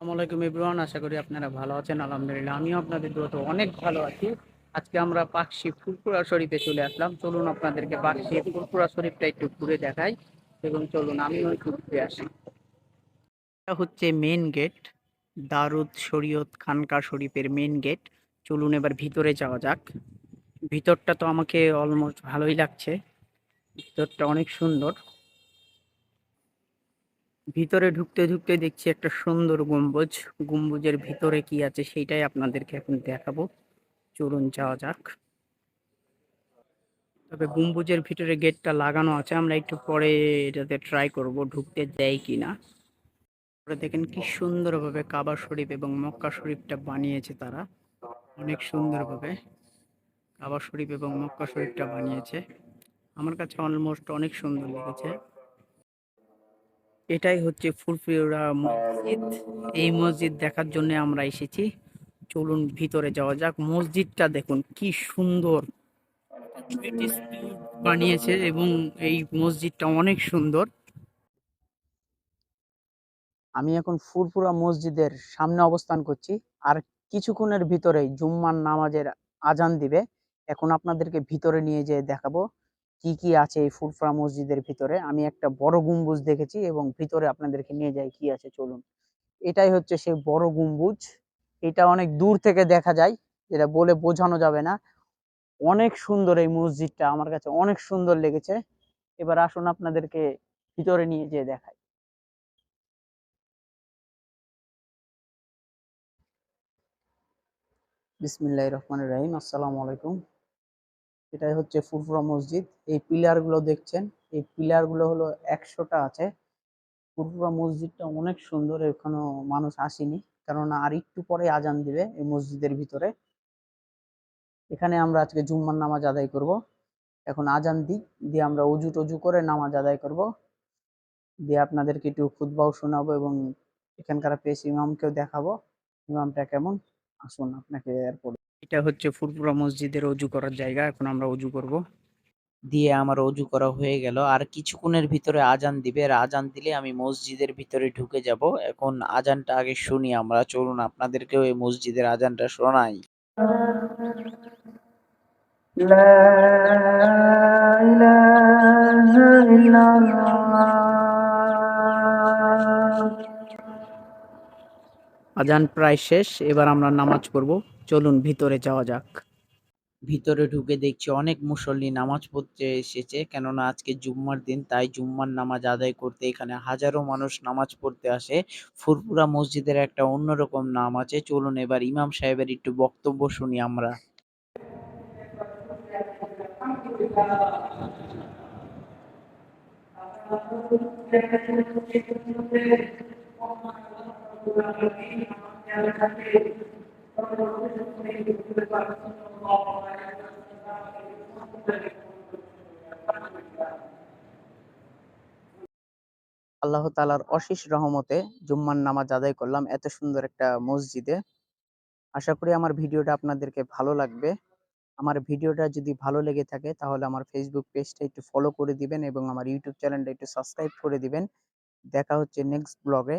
আসসালামু আলাইকুম আশা করি আপনারা ভালো আছেন, আলহামদুলিল্লাহ। আমিও আপনাদের দোয়াতে অনেক ভালো আছি। আজকে আমরা পাকশি ফুরফুরা শরীফে চলে আসলাম। চলুন আপনাদেরকে পাকশি ফুরফুরা শরীফটা একটু ঘুরে দেখাই এবং চলুন আমিও একটু ঘুরে আসি। এটা হচ্ছে মেন গেট দারুদ শরীয়ত খানকা শরীফের মেন গেট চলুন এবার ভিতরে যাওয়া যাক। ভিতরটা তো আমাকে অলমোস্ট ভালোই লাগছে। ভিতরটা অনেক সুন্দর। ভিতরে ঢুকতে ঢুকতে দেখছি একটা সুন্দর গম্বুজ। গম্বুজের ভিতরে কি আছে সেইটাই আপনাদেরকে এখন দেখাবো। চলুন যাওয়া যাক। তবে গম্বুজের ভিতরে গেটটা লাগানো আছে। আমরা একটু পরে এটাতে ট্রাই করব ঢুকতে দেয় কিনা। পরে দেখেন কি সুন্দরভাবে কাবা শরীফ এবং মক্কা শরীফটা বানিয়েছে তারা। অনেক সুন্দরভাবে কাবা শরীফ এবং মক্কা শরীফটা বানিয়েছে। আমার কাছে অলমোস্ট অনেক সুন্দর লেগেছে। এটাই হচ্ছে ফুলফিউরা মসজিদ। এই মসজিদ দেখার জন্য আমরা এসেছি। চলুন ভিতরে যাওয়া যাক। মসজিদটা দেখুন কি সুন্দর। বানিয়েছে এবং এই মসজিদটা অনেক সুন্দর। আমি এখন ফুরফুরা মসজিদের সামনে অবস্থান করছি। আর কিছুক্ষণের ভিতরে জুম্মার নামাজের আজান দিবে। এখন আপনাদেরকে ভিতরে নিয়ে যেয়ে দেখাবো। কি কি আছে এই ফুরফুরা মসজিদের ভিতরে? আমি একটা বড় গম্বুজ দেখেছি এবং ভিতরে আপনাদেরকে নিয়ে যাই কি আছে, চলুন। এটাই হচ্ছে সেই বড় গম্বুজ। এটা অনেক দূর থেকে দেখা যায়, যেটা বলে বোঝানো যাবে না। অনেক সুন্দর এই মসজিদটা, আমার কাছে অনেক সুন্দর লেগেছে। এবার আসুন আপনাদেরকে ভিতরে নিয়ে যেয়ে দেখাই। বিসমিল্লাহ রহমান রাহিম। আসসালামু আলাইকুম। এটাই হচ্ছে ফুরফুরা মসজিদ। এই পিলারগুলো দেখছেন, এই পিলারগুলো হলো একশোটা আছে। ফুরফুরা মসজিদটা অনেক সুন্দর, এখানে মানুষ আসেনি। কেননা আর একটু পরে আজান দিবে এই মসজিদের ভিতরে। এখানে আমরা আজকে জুম্মার নামাজ আদায় করব। এখন আজান দিই দিয়ে আমরা উজু টজু করে নামাজ আদায় করব। দিয়ে আপনাদেরকে একটু খুতবাও শোনাবো এবং এখানকার পেশ ইমামকেও দেখাবো। ইমামটা কেমন? আসুন আপনাকে এরপর এটা হচ্ছে ফুরফুরা মসজিদের অজু করার জায়গা এখন আমরা অজু করব। দিয়ে আমার অজু করা হয়ে গেল। আর কিছুক্ষণের ভিতরে আজান দিবে। আর আজান দিলে আমি মসজিদের ভিতরে ঢুকে যাব। এখন আজানটা আগে শুনি আমরা। চলুন আপনাদেরকেও এই মসজিদের আজানটা শোনাই। লা ইলাহা ইল্লাল্লাহ। আজান প্রায় শেষ এবার আমরা নামাজ পড়ব। চলুন ভিতরে যাওয়া যাক। ভিতরে ঢুকে দেখছি অনেক মুসল্লি নামাজ পড়তে এসেছে কেননা আজকে জুম্মার দিন তাই জুম্মার নামাজ আদায় করতে এখানে হাজারো মানুষ নামাজ পড়তে আসে। ফুরফুরা মসজিদের একটা অন্যরকম নাম আছে। চলুন এবার ইমাম সাহেবের একটু বক্তব্য শুনি আমরা। আল্লাহ তালার অশেষ রহমতে জুম্মার নামাজ আদায় করলাম। এত সুন্দর একটা মসজিদে। আশা করি আমার ভিডিওটা আপনাদেরকে ভালো লাগবে। আমার ভিডিওটা যদি ভালো লেগে থাকে, তাহলে আমার ফেসবুক পেজটা একটু ফলো করে দিবেন এবং আমার ইউটিউব চ্যানেলটা একটু সাবস্ক্রাইব করে দিবেন। দেখা হচ্ছে নেক্সট ব্লগে